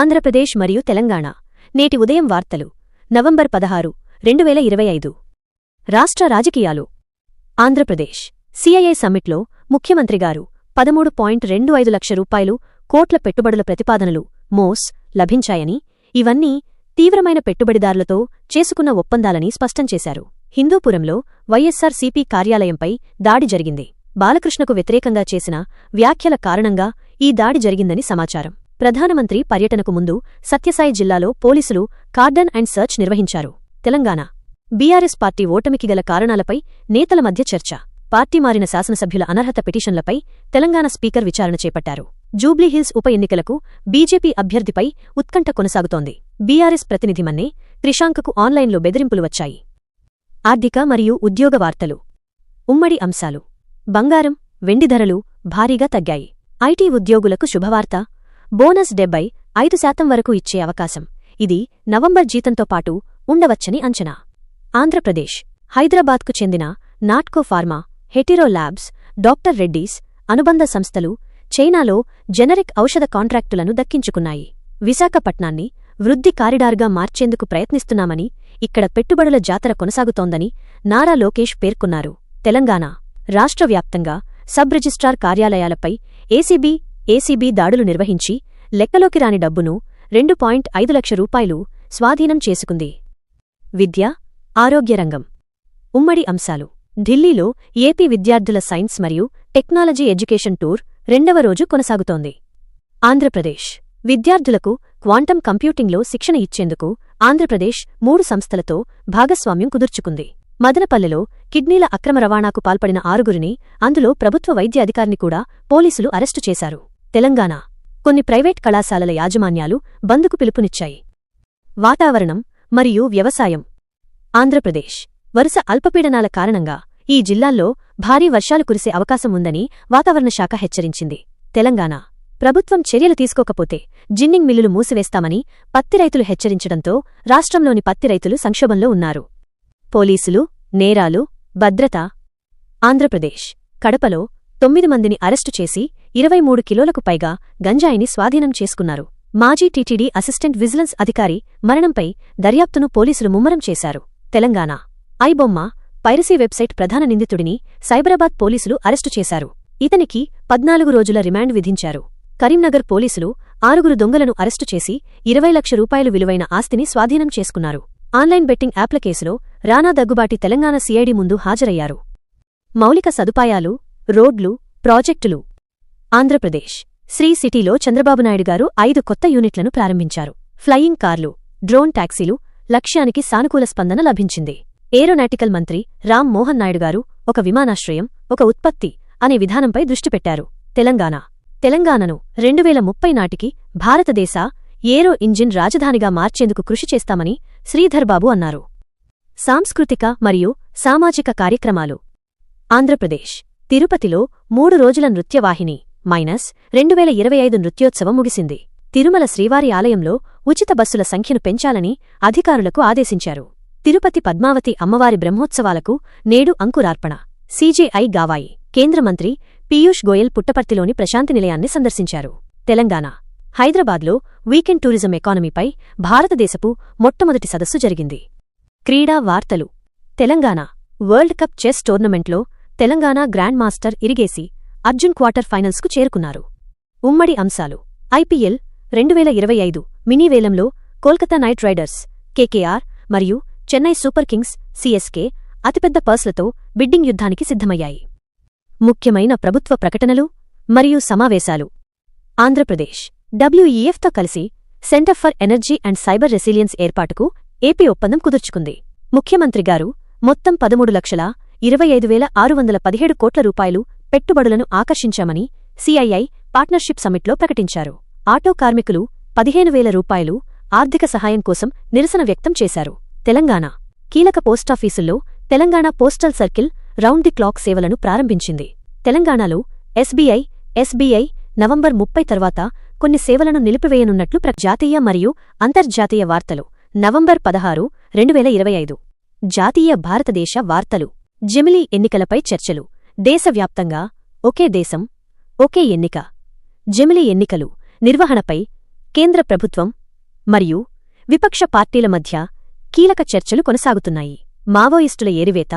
ఆంధ్రప్రదేశ్ మరియు తెలంగాణ. నేటి ఉదయం వార్తలు. నవంబర్ పదహారు రెండు వేల ఇరవై ఐదు. రాష్ట్ర రాజకీయాలు. ఆంధ్రప్రదేశ్. సిఐఐ సమ్మిట్లో ముఖ్యమంత్రిగారు పదమూడు పాయింట్ రెండు ఐదు లక్ష రూపాయలు కోట్ల పెట్టుబడుల ప్రతిపాదనలు మోస్ లభించాయని ఇవన్నీ తీవ్రమైన పెట్టుబడిదారులతో చేసుకున్న ఒప్పందాలని స్పష్టం చేశారు. హిందూపురంలో వైఎస్సార్సీపీ కార్యాలయంపై దాడి జరిగింది. బాలకృష్ణకు వ్యతిరేకంగా చేసిన వ్యాఖ్యల కారణంగా ఈ దాడి జరిగిందని సమాచారం. ప్రధానమంత్రి పర్యటనకు ముందు సత్యసాయి జిల్లాలో పోలీసులు కార్డన్ అండ్ సర్చ్ నిర్వహించారు. తెలంగాణ బీఆర్ఎస్ పార్టీ ఓటమికి గల కారణాలపై నేతల మధ్య చర్చ. పార్టీ మారిన శాసనసభ్యుల అనర్హత పిటిషన్లపై తెలంగాణ స్పీకర్ విచారణ చేపట్టారు. జూబ్లీహిల్స్ ఉప ఎన్నికలకు బీజేపీ అభ్యర్థిపై ఉత్కంఠ కొనసాగుతోంది. బీఆర్ఎస్ ప్రతినిధి మన్నే త్రిశాంకకు ఆన్లైన్లో బెదిరింపులు వచ్చాయి. ఆర్థిక మరియు ఉద్యోగ వార్తలు. ఉమ్మడి అంశాలు. బంగారం వెండి ధరలు భారీగా తగ్గాయి. ఐటీ ఉద్యోగులకు శుభవార్త. బోనస్ డెబ్బై ఐదు శాతం వరకు ఇచ్చే అవకాశం. ఇది నవంబర్ జీతంతో పాటు ఉండవచ్చని అంచనా. ఆంధ్రప్రదేశ్ హైదరాబాద్కు చెందిన Natco pharma Hetero labs doctor Reddy's అనుబంధ సంస్థలు చైనాలో జెనరిక్ ఔషధ కాంట్రాక్టులను దక్కించుకున్నాయి. విశాఖపట్నాన్ని వృద్ధి కారిడార్గా మార్చేందుకు ప్రయత్నిస్తున్నామని ఇక్కడ పెట్టుబడుల జాతర కొనసాగుతోందని నారా లోకేష్ పేర్కొన్నారు. తెలంగాణ రాష్ట్ర వ్యాప్తంగా సబ్ రిజిస్ట్రార్ కార్యాలయాలపై ఏసీబీ ఏసీబీ దాడులు నిర్వహించి లెక్కలోకి రాని డబ్బును రెండు పాయింట్ ఐదు లక్ష రూపాయలు స్వాధీనం చేసుకుంది. విద్య ఆరోగ్యరంగం ఉమ్మడి అంశాలు. ఢిల్లీలో ఏపీ విద్యార్థుల సైన్స్ మరియు టెక్నాలజీ ఎడ్యుకేషన్ టూర్ రెండవ రోజు కొనసాగుతోంది. ఆంధ్రప్రదేశ్. విద్యార్థులకు క్వాంటం కంప్యూటింగ్లో శిక్షణ ఇచ్చేందుకు ఆంధ్రప్రదేశ్ మూడు సంస్థలతో భాగస్వామ్యం కుదుర్చుకుంది. మదనపల్లెలో కిడ్నీల అక్రమ రవాణాకు పాల్పడిన ఆరుగురిని అందులో ప్రభుత్వ వైద్యాధికారిని కూడా పోలీసులు అరెస్టు చేశారు. తెలంగాణ. కొన్ని ప్రైవేట్ కళాశాలల యాజమాన్యాలు బందుకు పిలుపునిచ్చాయి. వాతావరణం మరియు వ్యవసాయం. ఆంధ్రప్రదేశ్. వరుస అల్పపీడనాల కారణంగా ఈ జిల్లాల్లో భారీ వర్షాలు కురిసే అవకాశం ఉందని వాతావరణ శాఖ హెచ్చరించింది. తెలంగాణ. ప్రభుత్వం చర్యలు తీసుకోకపోతే జిన్నింగ్ మిల్లులు మూసివేస్తామని పత్తి రైతులు హెచ్చరించడంతో రాష్ట్రంలోని పత్తి రైతులు సంక్షోభంలో ఉన్నారు. పోలీసులు నేరాలు భద్రత. ఆంధ్రప్రదేశ్. కడపలో తొమ్మిది మందిని అరెస్టు చేసి ఇరవై మూడు కిలోలకు పైగా గంజాయిని స్వాధీనం చేసుకున్నారు. మాజీ టీటీడీ అసిస్టెంట్ విజిలెన్స్ అధికారి మరణంపై దర్యాప్తును పోలీసులు ముమ్మరం చేశారు. తెలంగాణ. ఐబొమ్మ పైరసీ వెబ్సైట్ ప్రధాన నిందితుడిని సైబరాబాద్ పోలీసులు అరెస్టు చేశారు. ఇతనికి పద్నాలుగు రోజుల రిమాండ్ విధించారు. కరీంనగర్ పోలీసులు ఆరుగురు దొంగలను అరెస్టు చేసి ఇరవై లక్ష రూపాయలు విలువైన ఆస్తిని స్వాధీనం చేసుకున్నారు. ఆన్లైన్ బెట్టింగ్ యాప్ల కేసులో రానా దగ్గుబాటి తెలంగాణ సీఐడి ముందు హాజరయ్యారు. మౌలిక సదుపాయాలు రోడ్లు ప్రాజెక్టులు. ఆంధ్రప్రదేశ్. శ్రీ సిటీలో చంద్రబాబునాయుడుగారు గారు ఐదు కొత్త యూనిట్లను ప్రారంభించారు. ఫ్లయింగ్ కార్లు డ్రోన్ టాక్సీలు లక్ష్యానికి సానుకూల స్పందన లభించింది. ఏరోనాటికల్ మంత్రి రామ్ మోహన్ నాయుడు గారు ఒక విమానాశ్రయం ఒక ఉత్పత్తి అనే విధానంపై దృష్టి పెట్టారు. తెలంగాణ. తెలంగాణను రెండువేల ముప్పై నాటికి భారతదేశ ఏరో ఇంజిన్ రాజధానిగా మార్చేందుకు కృషి చేస్తామని శ్రీధర్బాబు అన్నారు. సాంస్కృతిక మరియు సామాజిక కార్యక్రమాలు. ఆంధ్రప్రదేశ్. తిరుపతిలో మూడు రోజుల నృత్యవాహిని మైనస్ రెండువేల ఇరవై ఐదు నృత్యోత్సవం ముగిసింది. తిరుమల శ్రీవారి ఆలయంలో ఉచిత బస్సుల సంఖ్యను పెంచాలని అధికారులకు ఆదేశించారు. తిరుపతి పద్మావతి అమ్మవారి బ్రహ్మోత్సవాలకు నేడు అంకురార్పణ. సీజేఐ గావాయి. కేంద్ర మంత్రి పీయూష్ గోయల్ పుట్టపర్తిలోని ప్రశాంతి నిలయాన్ని సందర్శించారు. తెలంగాణ. హైదరాబాద్లో వీకెండ్ టూరిజం ఎకానమీపై భారతదేశపు మొట్టమొదటి సదస్సు జరిగింది. క్రీడా వార్తలు. తెలంగాణ. వరల్డ్ కప్ చెస్ టోర్నమెంట్లో Telangana grand master Erigaisi Arjun quarter ఫైనల్స్కు చేరుకున్నారు. ఉమ్మడి అంశాలు. ఐపీఎల్ రెండువేల ఇరవై ఐదు మినీవేలంలో కోల్కతా నైట్ రైడర్స్ కేకేఆర్ మరియు చెన్నై సూపర్ కింగ్స్ సీఎస్కే అతిపెద్ద పర్స్లతో బిడ్డింగ్ యుద్ధానికి సిద్ధమయ్యాయి. ముఖ్యమైన ప్రభుత్వ ప్రకటనలు మరియు సమావేశాలు. ఆంధ్రప్రదేశ్. డబ్ల్యూఈఎఫ్తో కలిసి centre for energy and cyber resilience ఏర్పాటుకు ఏపీ ఒప్పందం కుదుర్చుకుంది. ముఖ్యమంత్రి గారు మొత్తం పదమూడు లక్షల ఇరవై ఐదు వేల ఆరు వందల పదిహేడు కోట్ల రూపాయలు పెట్టుబడులను ఆకర్షించామని సిఐఐ పార్ట్నర్షిప్ సమ్మిట్లో ప్రకటించారు. ఆటో కార్మికులు పదిహేను వేల రూపాయలు ఆర్థిక సహాయం కోసం నిరసన వ్యక్తం చేశారు. తెలంగాణ కీలక పోస్టాఫీసుల్లో Telangana postal circle round the clock సేవలను ప్రారంభించింది. తెలంగాణలో ఎస్బీఐ ఎస్బీఐ నవంబర్ ముప్పై తర్వాత కొన్ని సేవలను నిలిపివేయనున్నట్లు జాతీయ మరియు అంతర్జాతీయ వార్తలు నవంబర్ పదహారు రెండు వేల ఇరవై ఐదు జాతీయ భారతదేశ వార్తలు. జెమిలీ ఎన్నికలపై చర్చలు. దేశవ్యాప్తంగా ఒకే దేశం ఒకే ఎన్నిక. జెమిలీ ఎన్నికలు నిర్వహణపై కేంద్ర ప్రభుత్వం మరియు విపక్ష పార్టీల మధ్య కీలక చర్చలు కొనసాగుతున్నాయి. మావోయిస్టుల ఏరివేత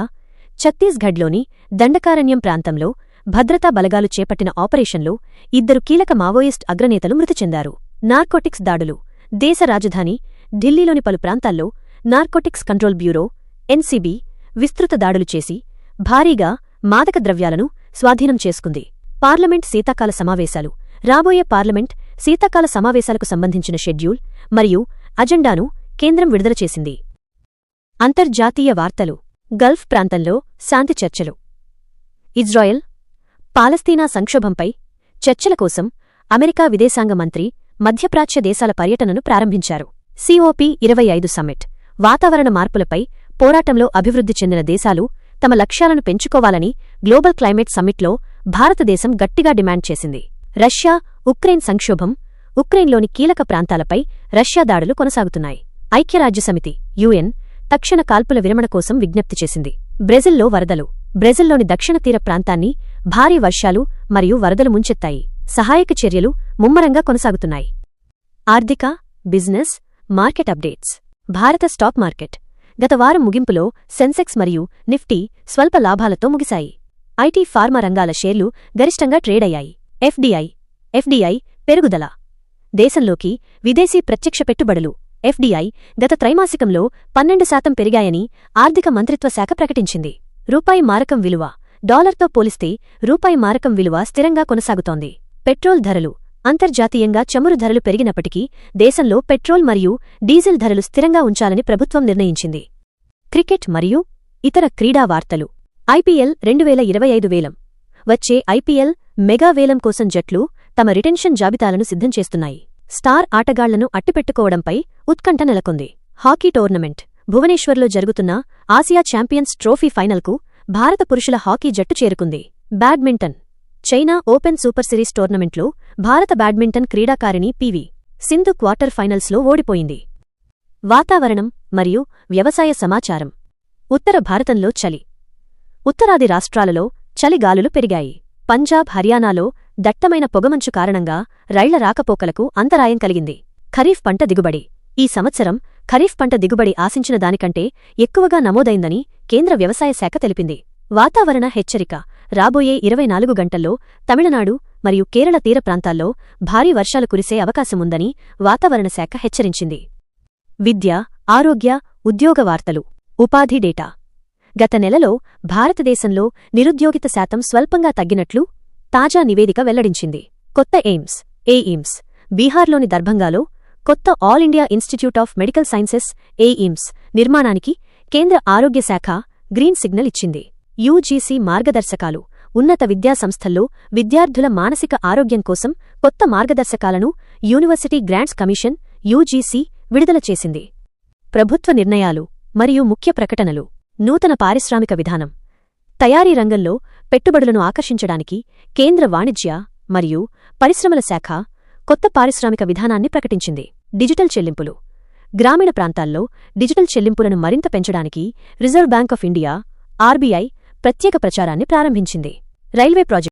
ఛత్తీస్గఢ్లోని దండకారణ్యం ప్రాంతంలో భద్రతా బలగాలు చేపట్టిన ఆపరేషన్లో ఇద్దరు కీలక మావోయిస్ట్ అగ్రనేతలు మృతి చెందారు. నార్కోటిక్స్ దాడులు దేశ రాజధాని ఢిల్లీలోని పలు ప్రాంతాల్లో నార్కోటిక్స్ కంట్రోల్ బ్యూరో ఎన్సీబీ విస్తృత దాడులు చేసి భారీగా మాదక ద్రవ్యాలను స్వాధీనం చేసుకుంది. పార్లమెంట్ శీతాకాల సమావేశాలు రాబోయే పార్లమెంట్ శీతాకాల సమావేశాలకు సంబంధించిన షెడ్యూల్ మరియు అజెండాను కేంద్రం విడుదల చేసింది. అంతర్జాతీయ వార్తలు గల్ఫ్ ప్రాంతంలో శాంతి చర్చలు. ఇజ్రాయెల్ పాలస్తీనా సంక్షోభంపై చర్చల కోసం అమెరికా విదేశాంగ మంత్రి మధ్యప్రాచ్య దేశాల పర్యటనను ప్రారంభించారు. సిఓపి ఇరవై ఐదు సమ్మిట్ వాతావరణ మార్పులపై పోరాటంలో అభివృద్ధి చెందిన దేశాలు తమ లక్ష్యాలను పెంచుకోవాలని గ్లోబల్ క్లైమేట్ సమ్మిట్లో భారతదేశం గట్టిగా డిమాండ్ చేసింది. రష్యా ఉక్రెయిన్ సంక్షోభం ఉక్రెయిన్లోని కీలక ప్రాంతాలపై రష్యా దాడులు కొనసాగుతున్నాయి. ఐక్యరాజ్యసమితి యుఎన్ తక్షణ కాల్పుల విరమణ కోసం విజ్ఞప్తి చేసింది. బ్రెజిల్లో వరదలు బ్రెజిల్లోని దక్షిణ తీర ప్రాంతాన్ని భారీ వర్షాలు మరియు వరదలు ముంచెత్తాయి. సహాయక చర్యలు ముమ్మరంగా కొనసాగుతున్నాయి. ఆర్థిక బిజినెస్ మార్కెట్ అప్డేట్స్. భారత స్టాక్ మార్కెట్ గత వారం ముగింపులో సెన్సెక్స్ మరియు నిఫ్టీ స్వల్ప లాభాలతో ముగిశాయి. ఐటీ ఫార్మా రంగాల షేర్లు గరిష్టంగా ట్రేడయ్యాయి. ఎఫ్డీఐ ఎఫ్డీఐ పెరుగుదల. దేశంలోకి విదేశీ ప్రత్యక్ష పెట్టుబడులు ఎఫ్డీఐ గత త్రైమాసికంలో పన్నెండు శాతం పెరిగాయని ఆర్థిక మంత్రిత్వ శాఖ ప్రకటించింది. రూపాయి మారకం విలువ డాలర్తో పోలిస్తే రూపాయి మారకం విలువ స్థిరంగా కొనసాగుతోంది. పెట్రోల్ ధరలు అంతర్జాతీయంగా చమురు ధరలు పెరిగినప్పటికీ దేశంలో పెట్రోల్ మరియు డీజిల్ ధరలు స్థిరంగా ఉంచాలని ప్రభుత్వం నిర్ణయించింది. క్రికెట్ మరియు ఇతర క్రీడా వార్తలు. ఐపీఎల్ రెండు వేల ఇరవై ఐదు వేలం. వచ్చే ఐపీఎల్ మెగా వేలం కోసం జట్లు తమ రిటెన్షన్ జాబితాలను సిద్ధం చేస్తున్నాయి. స్టార్ ఆటగాళ్ళను అట్టిపెట్టుకోవడంపై ఉత్కంఠ నెలకొంది. Hockey tournament. భువనేశ్వర్లో జరుగుతున్న ఆసియా ఛాంపియన్స్ ట్రోఫీ ఫైనల్కు భారత పురుషుల హాకీ జట్టు చేరుకుంది. Badminton. China open super series టోర్నమెంట్లో భారత బ్యాడ్మింటన్ క్రీడాకారిణి పివి సింధు క్వార్టర్ ఫైనల్స్లో ఓడిపోయింది. వాతావరణం మరియు వ్యవసాయ సమాచారం. ఉత్తర భారతంలో చలి. ఉత్తరాది రాష్ట్రాలలో చలిగాలులు పెరిగాయి. పంజాబ్ హర్యానాలో దట్టమైన పొగమంచు కారణంగా రైళ్ళ రాకపోకలకు అంతరాయం కలిగింది. ఖరీఫ్ పంట దిగుబడి. ఈ సంవత్సరం ఖరీఫ్ పంట దిగుబడి ఆశించిన దానికంటే ఎక్కువగా నమోదైందని కేంద్ర వ్యవసాయ శాఖ తెలిపింది. వాతావరణ హెచ్చరిక. రాబోయే ఇరవై నాలుగు గంటల్లో తమిళనాడు మరియు కేరళ తీర ప్రాంతాల్లో భారీ వర్షాలు కురిసే అవకాశముందని వాతావరణ శాఖ హెచ్చరించింది. విద్య ఆరోగ్య ఉద్యోగ వార్తలు. ఉపాధి డేటా. గత నెలలో భారతదేశంలో నిరుద్యోగిత శాతం స్వల్పంగా తగ్గినట్లు తాజా నివేదిక వెల్లడించింది. కొత్త ఎయిమ్స్ ఎయిమ్స్ బీహార్లోని దర్భంగాలో కొత్త all India institute of medical sciences AIIMS నిర్మాణానికి కేంద్ర ఆరోగ్య శాఖ గ్రీన్ సిగ్నల్ ఇచ్చింది. యూజీసీ మార్గదర్శకాలు ఉన్నత విద్యాసంస్థల్లో విద్యార్థుల మానసిక ఆరోగ్యం కోసం కొత్త మార్గదర్శకాలను యూనివర్సిటీ గ్రాంట్స్ కమిషన్ యూజీసీ విడుదల చేసింది. ప్రభుత్వ నిర్ణయాలు మరియు ముఖ్య ప్రకటనలు నూతన పారిశ్రామిక విధానం తయారీ రంగంలో పెట్టుబడులను ఆకర్షించడానికి కేంద్ర వాణిజ్య మరియు పరిశ్రమల శాఖ కొత్త పారిశ్రామిక విధానాన్ని ప్రకటించింది. డిజిటల్ చెల్లింపులు. గ్రామీణ ప్రాంతాల్లో డిజిటల్ చెల్లింపులను మరింత పెంచడానికి reserve bank of India RBI ప్రత్యేక ప్రచారాన్ని ప్రారంభించింది. Railway project